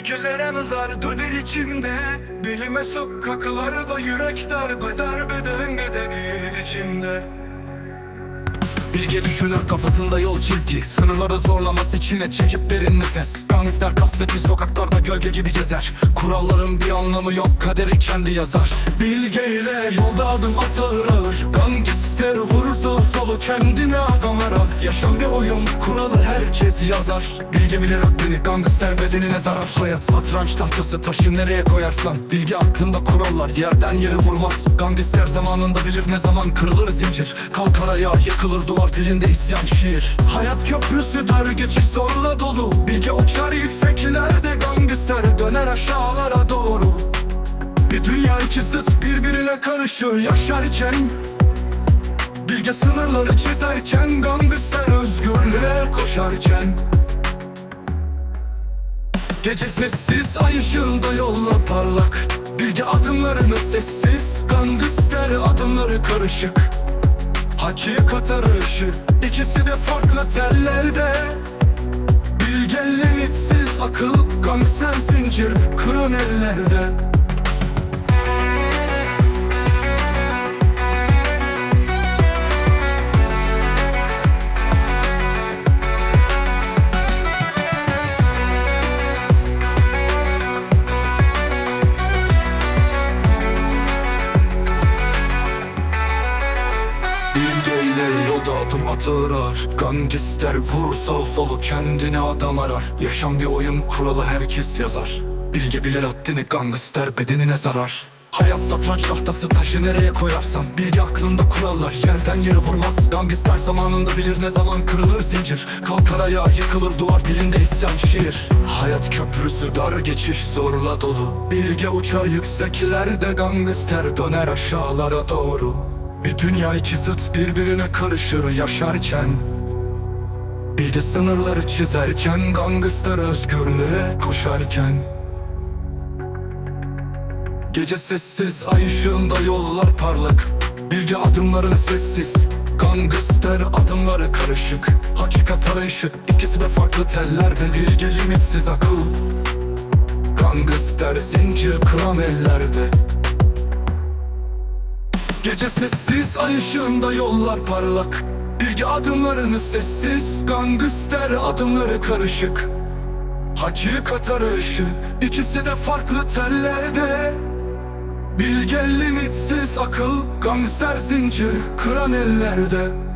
Bilgilere nazar döner içimde. Bilime sokaklarda yürek darbe darbeden bedeni içimde Bilge düşünür kafasında yol çizgi. Sınırları zorlaması içine çekip derin nefes. Gangster kasvetli sokaklarda gölge gibi gezer. Kuralların bir anlamı yok kaderi kendi yazar. Bilge ile yolda adım atılır ağır. Gangster vurursa solu kendine adam arar. Yaşam bir oyun kuralı herkes yazar. Bilge bilir haddini gangster bedenine zarar. Hayat satranç tahtası taşı nereye koyarsan. Bilge aklında kurallar yerden yere vurmaz. Gangster zamanında bilir ne zaman kırılır zincir. Kalkar ayağa yıkılır duvar dilinde isyan şiir. Hayat köprüsü dar geçiş zorla dolu. Bilge uçar yükseklerde gangster. Döner aşağılara doğru. Bir dünya iki zıt birbirine karışır. Yaşarken Bilge sınırları çizerken Gangster özgürlüğe koşarken Gece sessiz ay ışığında yolla parlak. Bilge adımlarını sessiz Gangster adımları karışık Hakikat arayışı İkisi de farklı tellerde. Bilge limitsiz akıl Gangster zincir kıran ellerde İle yolda adım atılır. Gangster vur sağ solu kendine adam arar. Yaşam bir oyun kuralı herkes yazar. Bilge bilir haddini gangster bedenine zarar. Hayat satranç tahtası taşı nereye koyarsan Bilge aklında kurallar yerden yere vurmaz. Gangster zamanında bilir ne zaman kırılır zincir. Kalkar ayağa yıkılır duvar dilinde isyan şiir. Hayat köprüsü dar geçiş zorla dolu. Bilge uçar yükseklerde gangster döner aşağılara doğru bir dünya iki zıt birbirine karışır yaşarken. Bir de sınırları çizerken Gangster özgürlüğe koşarken. Gece sessiz ay ışığında yollar parlak. Bilge adımlarını sessiz Gangster adımları karışık. Hakikat arayışı ikisi de farklı tellerde. Bilge limitsiz akıl Gangster zincir kıran ellerde Gece sessiz ay ışığında yollar parlak. Bilge adımlarını sessiz Gangster adımları karışık. Hakikat arayışı ikisi de farklı tellerde. Bilge limitsiz akıl Gangster zincir kıran ellerde